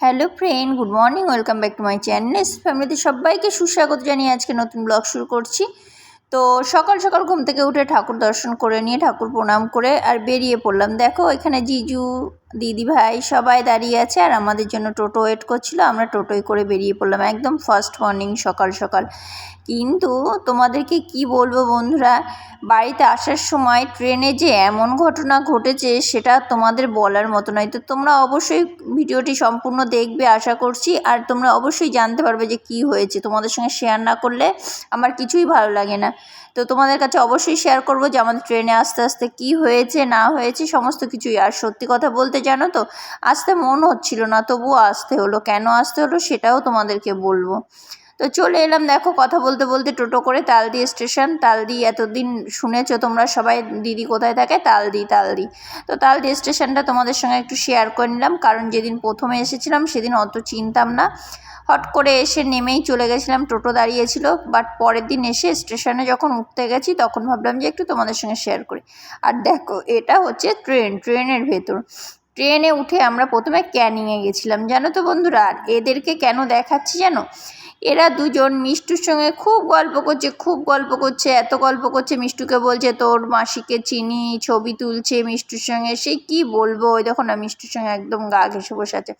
Hello friend, good morning, welcome back to my channel. ফ্যামিলিতে সবাইকে সুস্বাগত জানিয়ে আজকে নতুন ব্লগ শুরু করছি। তো সকাল সকাল ঘুম থেকে উঠে ঠাকুর দর্শন করে নিয়ে ঠাকুর প্রণাম করে আর বেরিয়ে পড়লাম। দেখো, এখানে জিজু দিদি ভাই সবাই দাঁড়িয়ে আছে আর আমাদের জন্য টোটো ওয়েট করছিল, আমরা টোটোয় করে বেরিয়ে পড়লাম। একদম ফার্স্ট মর্নিং সকাল সকাল। কিন্তু তোমাদেরকে কি বলব বন্ধুরা, বাড়িতে আসার সময় ট্রেনে যে এমন ঘটনা ঘটেছে, সেটা তোমাদের বলার মতো নয়। তো তোমরা অবশ্যই ভিডিওটি সম্পূর্ণ দেখবে, আশা করছি। আর তোমরা অবশ্যই জানতে পারবে যে কি হয়েছে। তোমাদের সঙ্গে শেয়ার না করলে আমার কিছুই ভালো লাগে না। তো তোমাদের কাছে অবশ্যই শেয়ার করব যে আমাদের ট্রেনে আস্তে আস্তে কি হয়েছে, না হয়েছে, সমস্ত কিছুই। আর সত্যি কথা বলতে জানো তো? আসতে মন হচ্ছিল না, তবুও আসতে হলো। কেন আসতে হলো সেটাও তোমাদেরকে বলব। তো চলে এলাম, দেখো কথা বলতে বলতে টোটো করে তালদি স্টেশন। তালদি এতদিন শুনেছো তোমরা সবাই, দিদি কোথায় থাকে? তালদি তালদি। তো তালদি স্টেশনটা তোমাদের সঙ্গে একটু শেয়ার করে নিলাম। কারণ যেদিন প্রথমে এসেছিলাম সেদিন অত চিনতাম না। হট করে এসে নেমেই চলে গেছিলাম, টোটো দাঁড়িয়েছিল। বাট পরের দিন এসে স্টেশনে যখন উঠতে গেছি, তখন ভাবলাম যে একটু তোমাদের সঙ্গে শেয়ার করি। আর দেখো, এটা হচ্ছে ট্রেন। ট্রেনের ভেতর। ট্রেনে উঠে আমরা প্রথমে ক্যানিংয়ে গেছিলাম। জানো তো বন্ধুরা আর এদেরকে কেন দেখাচ্ছি জানো? এরা দুজন মিষ্টুর সঙ্গে খুব গল্প করছে, খুব গল্প করছে, এত গল্প করছে। মিষ্টুকে বলছে, তোর মাসিকে চিনি, ছবি তুলছে মিষ্টুর সঙ্গে। সে কি বলব? ওই দেখো না, মিষ্টুর সঙ্গে একদম গা ঘেসে বসে আছে।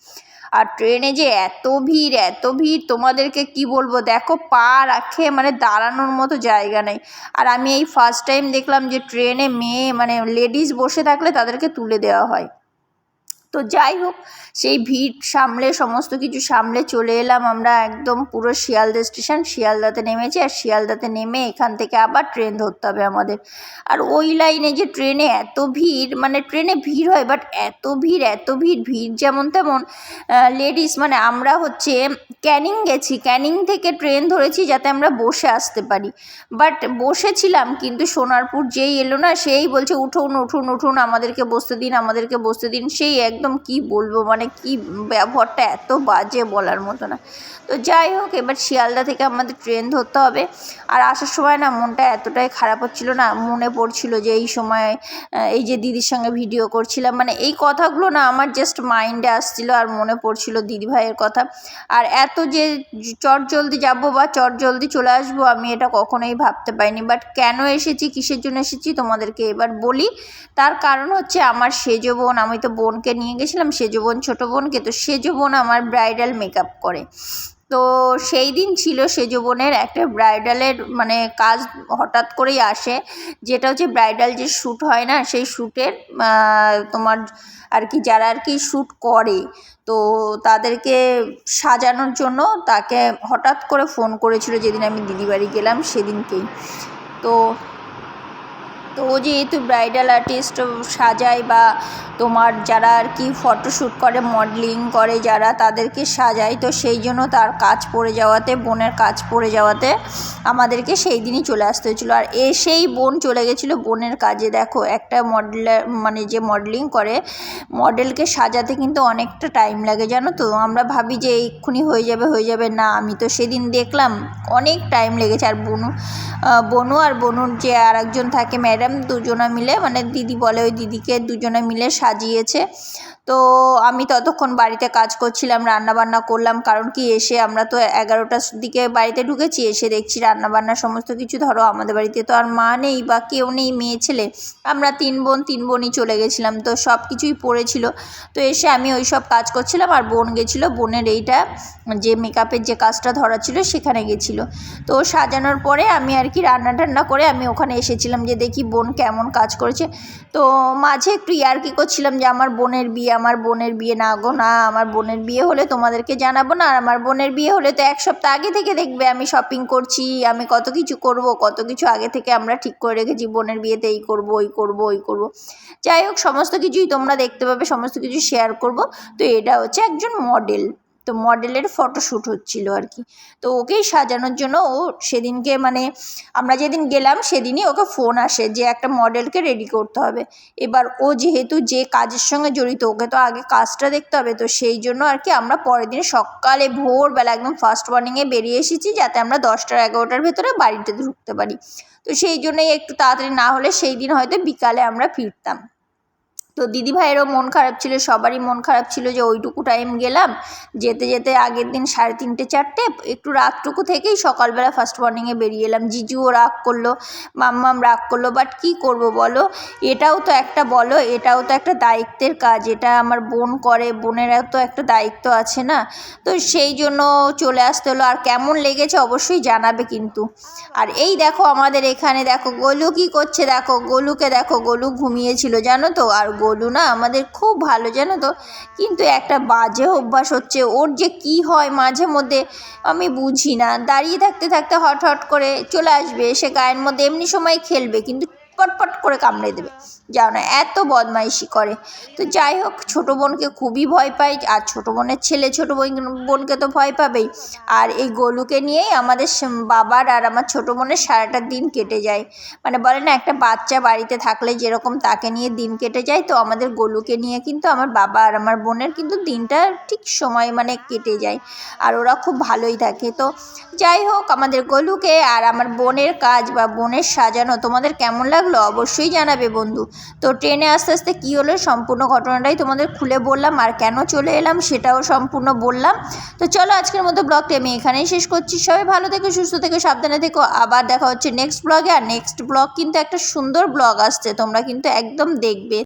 আর ট্রেনে যে এত ভিড় এত ভিড়, তোমাদেরকে কি বলব? দেখো, পা রাখে মানে দাঁড়ানোর মতো জায়গা নেই। আর আমি এই ফার্স্ট টাইম দেখলাম যে ট্রেনে মেয়ে মানে লেডিস বসে থাকলে তাদেরকে তুলে দেওয়া হয়। তো যাই হোক, সেই ভিড় সামলে, সমস্ত কিছু সামলে চলে এলাম আমরা একদম পুরো শিয়ালদা স্টেশন। শিয়ালদাতে নেমেছি আর শিয়ালদাতে নেমে এখান থেকে আবার ট্রেন ধরতে হবে আমাদের। আর ওই লাইনে যে ট্রেনে এত ভিড় মানে ট্রেনে ভিড় হয় বাট এত ভিড় এত ভিড় ভিড় যেমন তেমন লেডিস মানে আমরা হচ্ছে ক্যানিং গেছি। ক্যানিং থেকে ট্রেন ধরেছি যাতে আমরা বসে আসতে পারি। বাট বসেছিলাম, কিন্তু সোনারপুর যেই এলো না, সেই বলছে, উঠুন উঠুন উঠুন, আমাদেরকে বসতে দিন, আমাদেরকে বসতে দিন। সেই একদম কি বলব? মানে কি ব্যবহারটা এত বাজে বলার মতো না। তো যাই হোক, এবার শিয়ালদা থেকে আমাদের ট্রেন ধরতে হবে। আর আসার সময় না মনটা এতটাই খারাপ হচ্ছিল না, মনে পড়ছিল যে এই সময় এই যে দিদির সঙ্গে ভিডিও করছিলাম। মানে এই কথাগুলো না আমার জাস্ট মাইন্ডে আসছিল আর মনে পড়ছিল দিদিভাইয়ের কথা। আর এত যে চট জলদি যাব বা চট জলদি চলে আসব আমি এটা কখনোই ভাবতে পারিনি। বাট কেন এসেছি, কিসের জন্য এসেছি তোমাদেরকে এবার বলি। তার কারণ হচ্ছে আমার সেজ বোন, আমি তো বোনকে নিয়ে গেছিলাম, সেজ বোন, ছোটো বোনকে। তো সেজ বোন আমার ব্রাইডাল মেকআপ করে। তো সেই দিন ছিল সেজ বোনের একটা ব্রাইডালের মানে কাজ হঠাৎ করেই আসে। যেটা হচ্ছে ব্রাইডাল যে শ্যুট হয় না, সেই শ্যুটের তোমার আর কি যারা আর কি শ্যুট করে, তো তাদেরকে সাজানোর জন্য তাকে হঠাৎ করে ফোন করেছিল যেদিন আমি দিদি বাড়ি গেলাম, সেদিনকেই। তো তো ও যেহেতু ব্রাইডাল আর্টিস্ট সাজায় বা তোমার যারা আর কি ফটোশ্যুট করে মডেলিং করে, যারা তাদেরকে সাজায়, তো সেই জন্য তার কাজ পড়ে যাওয়াতে, বোনের কাজ পড়ে যাওয়াতে আমাদেরকে সেই দিনই চলে আসতে হয়েছিলো। আর এসেই বোন চলে গেছিল বোনের কাজে। দেখো, একটা মডেলার মানে যে মডেলিং করে মডেলকে সাজাতে কিন্তু অনেকটা টাইম লাগে, জানো তো? আমরা ভাবি যে এক্ষুনি হয়ে যাবে হয়ে যাবে। না, আমি তো সেদিন দেখলাম, অনেক টাইম লেগেছে। আর বনু বনু আর বনুর যে আর একজন থাকে ম্যাডাম দুজনা মিলে মানে দিদি বলে ওই দিদিকে দুজনে মিলে সাজিয়েছে। তো আমি ততক্ষণ বাড়িতে কাজ করছিলাম রান্না বান্না করলাম, কারণ কি এসে আমরা তো এগারোটার দিকে বাড়িতে ঢুকেছি, এসে দেখছি রান্না বান্না সমস্ত কিছু, ধরো আমাদের বাড়িতে তো আর মা নেই বা কেউ নেই, মেয়ে, ছেলে, আমরা তিন বোন, তিন বোনই চলে গেছিলাম, তো সব কিছুই পড়েছিল। তো এসে আমি ওই সব কাজ করছিলাম আর বোন গেছিল, বোনের এইটা যে মেকআপের যে কাজটা ধরা ছিল সেখানে গেছিল। তো সাজানোর পরে আমি আর কি রান্না টান্না করে আমি ওখানে এসেছিলাম যে দেখি বোন কেমন কাজ করেছে। তো মাঝে একটু ইয়ার্কি করছিলাম যে আমার বোনের বিয়ে আমার বোনের বিয়ে, না গো, না, আমার বোনের বিয়ে হলে তোমাদেরকে জানাব না, আর আমার বোনের বিয়ে হলে তো এক সপ্তাহ আগে থেকে দেখবে আমি শপিং করছি, আমি কত কিছু করব, কত কিছু আগে থেকে আমরা ঠিক করে রেখেছি, বোনের বিয়েতে এই করব, ওই করব ওই করব। যাই হোক, সমস্ত কিছুই তোমরা দেখতে পাবে, সমস্ত কিছু শেয়ার করব। তো এটা হচ্ছে একজন মডেল তো মডেলের ফটোশ্যুট হচ্ছিল আর কি। তো ওকেই সাজানোর জন্য ও সেদিনকে মানে আমরা যেদিন গেলাম সেদিনই ওকে ফোন আসে যে একটা মডেলকে রেডি করতে হবে। এবার ও যেহেতু যে কাজের সঙ্গে জড়িত, ওকে তো আগে কাজটা দেখতে হবে। তো সেই জন্য আর কি আমরা পরের দিন সকালে ভোরবেলা একদম ফার্স্ট মর্নিংয়ে বেরিয়ে এসেছি যাতে আমরা দশটার এগারোটার ভেতরে বাড়িতে ঢুকতে পারি। তো সেই জন্যই একটু তাড়াতাড়ি না হলে সেই দিন হয়তো বিকালে আমরা ফিরতাম। তো দিদিভাইয়েরও মন খারাপ ছিল, সবারই মন খারাপ ছিল যে ওইটুকু টাইম গেলাম। যেতে যেতে আগের দিন সাড়ে তিনটে চারটে, একটু রাতটুকু থেকেই সকালবেলা ফার্স্ট মর্নিংয়ে বেরিয়ে এলাম। জিজুও রাগ করল, মাম্মাম রাগ করল বাট কী করব বলো? এটাও তো একটা বলো, এটাও তো একটা দায়িত্বের কাজ, এটা আমার বোন করে, বোনেরও তো একটা দায়িত্ব আছে না? তো সেই জন্য চলে আসতে হলো। আর কেমন লেগেছে অবশ্যই জানাবে কিন্তু। আর এই দেখো আমাদের এখানে, দেখো গোলু কি করছে, দেখো গোলুকে দেখো, গোলু ঘুমিয়েছিল জানো তো? আর গোলু না, আমাদের খুব ভালো, জানো তো? কিন্তু একটা বাজে অভ্যাস হচ্ছে, ওর যে কি হয় মাঝে মধ্যে আমি বুঝি না। দাঁড়িয়ে থাকতে থাকতে হট হট করে চলে আসবে, সে গায়ের মধ্যে এমনি সময় খেলবে, কিন্তু পটপট করে কামড়ে দেবে। যাও না, এত বদমাইশি করে। তো যাই হোক, ছোটো বোনকে খুবই ভয় পাই, আর ছোটো বোনের ছেলে ছোটো বোন বোনকে তো ভয় পাবেই। আর এই গোলুকে নিয়েই আমাদের বাবার আর আমার ছোটো বোনের সারাটা দিন কেটে যায়। মানে বলে না, একটা বাচ্চা বাড়িতে থাকলে যেরকম তাকে নিয়ে দিন কেটে যায়, তো আমাদের গোলুকে নিয়ে কিন্তু আমার বাবা আর আমার বোনের কিন্তু দিনটা ঠিক সময় মানে কেটে যায়। আর ওরা খুব ভালোই থাকে। তো যাই হোক, আমাদের গোলুকে আর আমার বোনের কাজ বা বোনের সাজানো, তোমাদের কেমন লাগল, অবশ্যই জানাবে বন্ধু। তো ট্রেনে আস্তে আস্তে কী হলো, সম্পূর্ণ ঘটনাটাই তোমাদের খুলে বললাম আর কেন চলে এলাম সেটাও সম্পূর্ণ বললাম। তো চলো আজকের মতো ব্লগটি আমি এখানেই শেষ করছি। সবাই ভালো থেকে, সুস্থ থেকে, সাবধানে থেকো। আবার দেখা হচ্ছে নেক্সট ব্লগে আর নেক্সট ব্লগ কিন্তু একটা সুন্দর ব্লগ আসছে, তোমরা কিন্তু একদম দেখবে।